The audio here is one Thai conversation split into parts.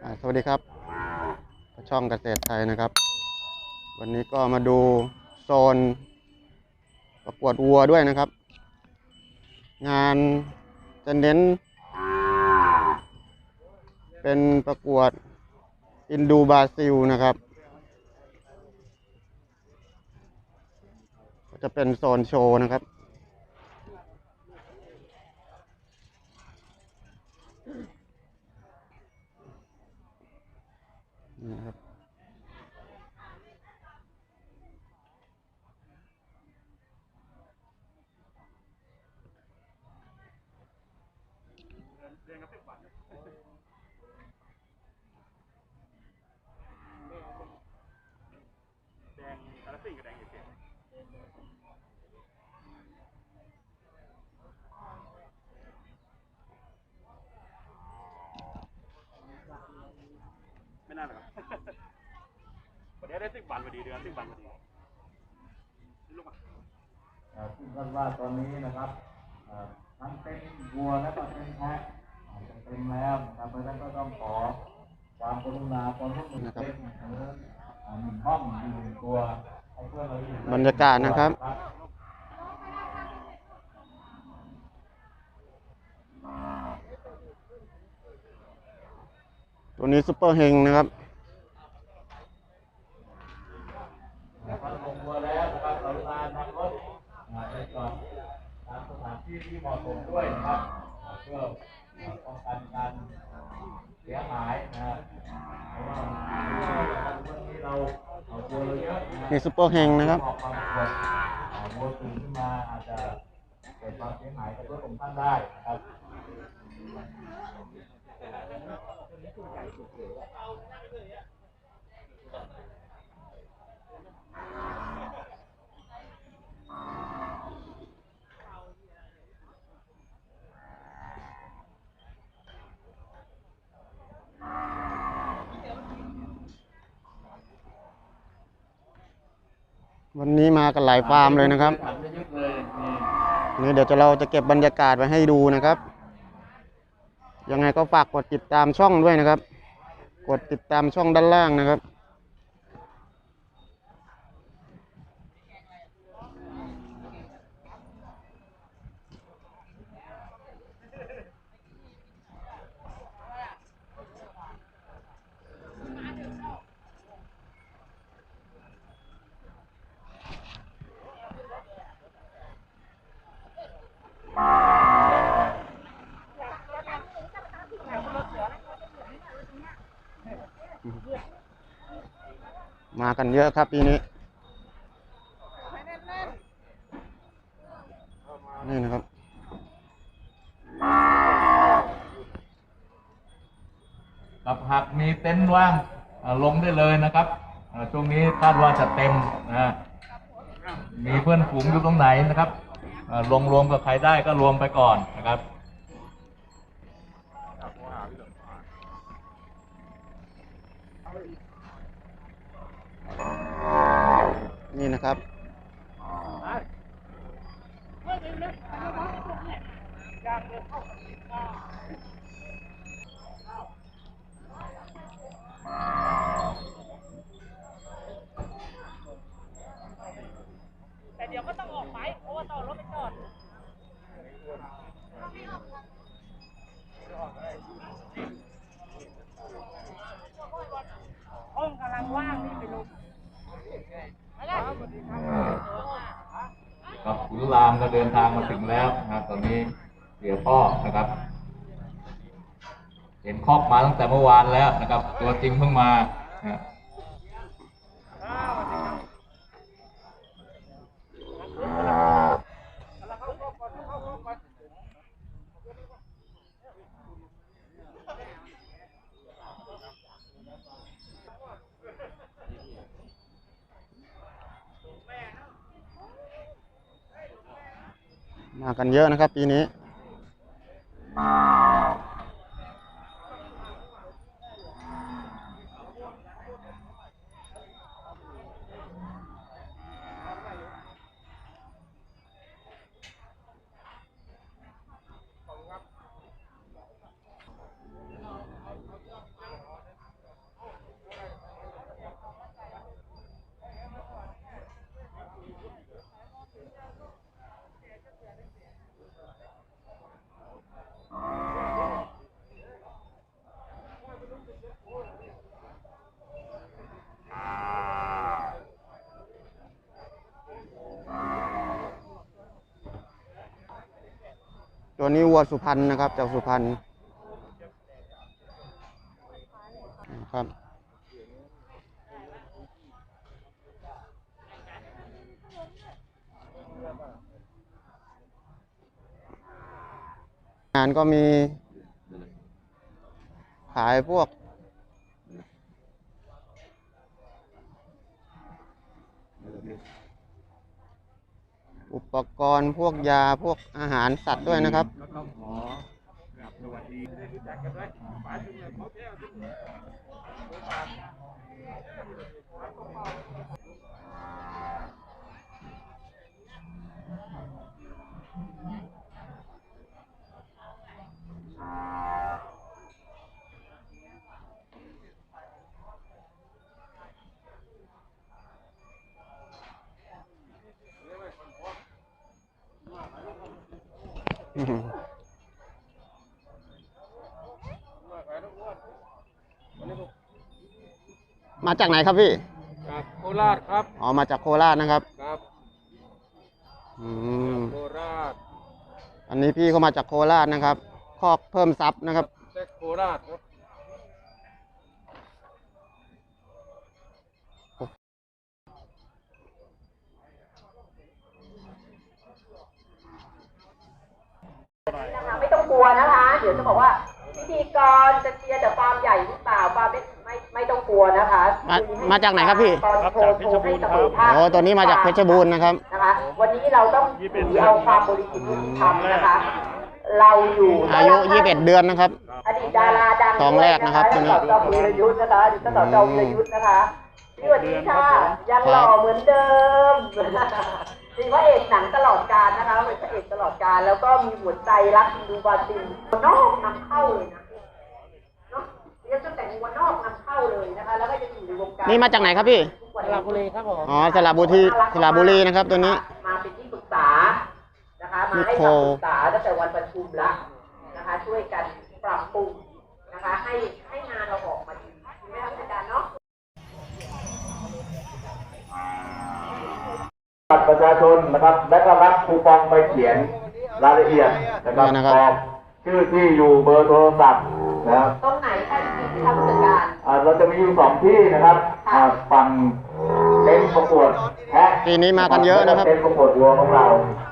สวัสดีครับ ช่องเกษตรไทยนะครับ วันนี้ก็มาดูโซนประกวดวัวด้วยนะครับ งานจะเน้น เป็นประกวดอินดูบราซิลนะครับ จะเป็นโซนโชว์นะครับ นี่นะครับ แดงกาลสินกับแดงเอเชีย ไม่น่าหรอกครับวันนี้ได้สิบวันพอดีเดือนสิบวันพอดีนี่ลูกอะเอ่อซึ่งคาดว่าตอนนี้นะครับเอ่อทั้งเป็นวัวและก็เป็นแพะอาจจะเต็มแล้วนะครับเพราะฉะนั้นก็ต้องขอความกรุณาความร่วมมือเป็นเอ่ออ่าหนึ่งห้องหนึ่งตัวให้เพื่อนเราอยู่บรรยากาศนะครับ ตัวนี้ซุปเปอร์เฮงนะครับถ้าครบแล้วตามสถานที่ที่เหมาะสมด้วยนะครับเพื่อป้องกันการเสียหายนะฮะเพราะว่าวันนี้เราเอเราเฮะนี่ซุปเปอร์เฮงนะครับออกความกดอ่าวัวตื่นขึ้นมาอาจจะเกิดความเสียหายกับรถของท่านได้นะครับ วันนี้มากันหลายฟาร์มเลยนะครับเยอะๆเลยนี่เดี๋ยวจะเราจะเก็บบรรยากาศไว้ให้ดูนะครับ ยังไงก็ฝากกดติดตามช่องด้วยนะครับ ดติดตามช่องด้านล่างนะครับ มากันเยอะครับปีนี้ นี่นะครับ ครับหากมีเต็นท์ว่างลงได้เลยนะครับช่วงนี้คาดว่าจะเต็มนะมีเพื่อนฝูงอยู่ตรงไหนนะครับอ่าลงรวมกับใครได้ก็รวมไปก่อนนะครับ นี่นะครับ แต่เดี๋ยวก็ต้องออกไปเพราะว่าต้องรถไปจอดห้องกำลังว่างนี่ไปลงไปเลย ค รามก็เดินทางมาถึงแล้วนะครับตอนนี้เสียพ่อนะครับ เห็นคอกมาตั้งแต่เมื่อวานแล้วนะครับ ตัวจริงเพิ่งมานะ มากันเยอะนะครับปีนี้ ตัวนี้วัวสุพรรณนะครับ จากสุพรรณครับงานก็มีขายพวก อุปกรณ์พวกยาพวกอาหารสัตว์ด้วยนะครับก็ต้ มาจากไหนครับพี่ จากโคราชครับ อ๋อ มาจากโคราชนะครับ ครับอืมโคราช อันนี้พี่เขามาจากโคราชนะครับ คอกเพิ่มทรัพย์นะครับแจ็คโคราชครับ นะคะไม่ต้องกลัวนะคะ เดี๋ยวจะบอกว่าพิธีกรจะเชียร์แต่ฟาร์มใหญ่หรือเปล่าฟาร์มไม่ไม่ไม่ต้องกลัวนะคะมามาจากไหนครับพี่ ตอนโชว์โชว์ให้เสมอภาค โอ้ตัวนี้มาจากเพชรบูรณ์นะครับ นะคะวันนี้เราต้องถือเอาความบริสุทธิ์ยุติธรรมนะคะ เราอยู่อายุ 21 เดือนนะครับ อดีตดาราดังทองแรกนะครับท่านสจวีรยุทธ์นะคะอดีตท่านสจวีรยุทธ์นะคะพี่สวัสดีค่ะ ยังหล่อเหมือนเดิม เป็นพระเอกหนังตลอดกาลนะคะเป็นพระเอกตลอดกาลแล้วก็มีหัวใจรักอินดูบราซิลนอกนำเข้าเลยนะเนาะเรียกตั้งแต่วัวนอกนำเข้าเลยนะคะแล้วก็จะอยู่ในวงการนี่มาจากไหนครับพี่สระบุรีครับผมอ๋อสระบุรีสระบุรีนะครับตัวนี้มาเป็นที่ปรึกษานะคะมาให้นิโคคำปรึกษาตั้งแต่วันประชุมละนะคะช่วยกันปรับปรุงนะคะ ให้ให้งานเราออกมาดีดีไหมครับอาจารย์เนาะ บัตร ประชาชนนะครับ และก็รับคูปองไปเขียนรายละเอียดนะครับเนี่ยนะครับกรอกชื่อที่อยู่เบอร์โทรศัพท์นะครับตรงไหนคะที่ทำจัดการ อ่าเราจะมีอยู่สองที่นะครับค่ะอ่าฝั่งเต็นท์ประกวดแพะปีนี้มากันเยอะนะครับ เต็นท์ประกวดวัวของเรา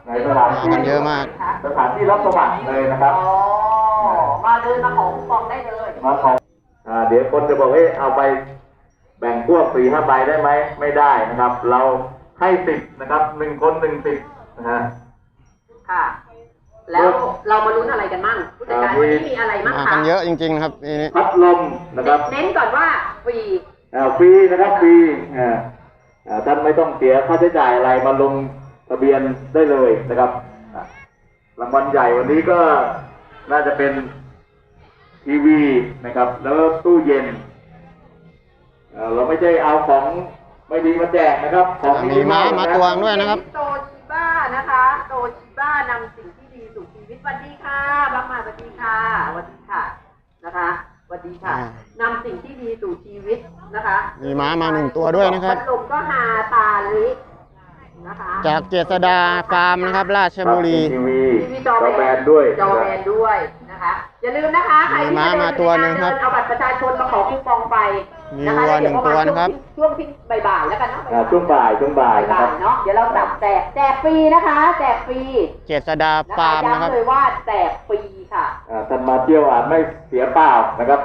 ในสถานมาที่กันเยอะมาก สถานที่รับสมัครเลยนะครับ อ๋อ มาเดินมาของคูปองได้เลยมาของอ่าเดี๋ยวคนจะบอกว่าเอาไปแบ่งพวกสี่ห้าใบได้ไหมไม่ได้นะครับ เรา ให้สิบนะครับหนึ่งคนหนึ่งสิบนะฮะ ค่ะ แล้วเรามาลุ้นอะไรกันมั่งผู้จัดการวันนี้มีอะไรมั่งมาคะกันเยอะจริงๆครับปีนี้ พัดลมนะครับเน้นก่อนว่าฟรีอ่าฟรีนะครับฟรีอ่าอ่าท่านไม่ต้องเสียค่าใช้จ่ายอะไรมาลงทะเบียนได้เลยนะครับอะรางวัลใหญ่วันนี้ก็น่าจะเป็นทีวีนะครับ แล้วก็ตู้เย็นอ่าเราไม่ใช่เอาของ ไม่ดีมาแจกนะครับ ของดีมีม้ามาตวงด้วยนะครับ โตชิบ้านะคะ โตชิบ้านำสิ่งที่ดีสู่ชีวิตสวัสดีค่ะบักมาสวัสดีค่ะสวัสดีค่ะนะคะสวัสดีค่ะอ่นำสิ่งที่ดีสู่ชีวิตนะคะมีม้ามาหนึ่งตัวด้วยนะครับ พัดลมก็ฮาตาลินะคะจากเจษดาฟาร์มนะครับ ราชบุรีทีวีทีวีจจออแบนด้วยจอแบนด้วย นะคะอย่าลืมนะคะใครที่มีม้าจะเดิมาตัวหนึ่งครับเดิเอาบัตรประชาชนมาขอคูปองไปมีนะคะวัวหนึ่งตัวนะครับ ช่วงที่บ่ายๆแล้วกันเนาะอ่าช่วงบ่ายช่วงบ่ายนะบ่าครัยบๆเนาะเดี๋ยวเราจับแจกแจกฟรีนะคะ แจกฟรีเจษดานะฟาคะร์มนะครับ ย้ำเลยว่าแจกฟรีค่ะ อ่าท่านมาเที่ยวอาจไม่เสียเปล่านะครับ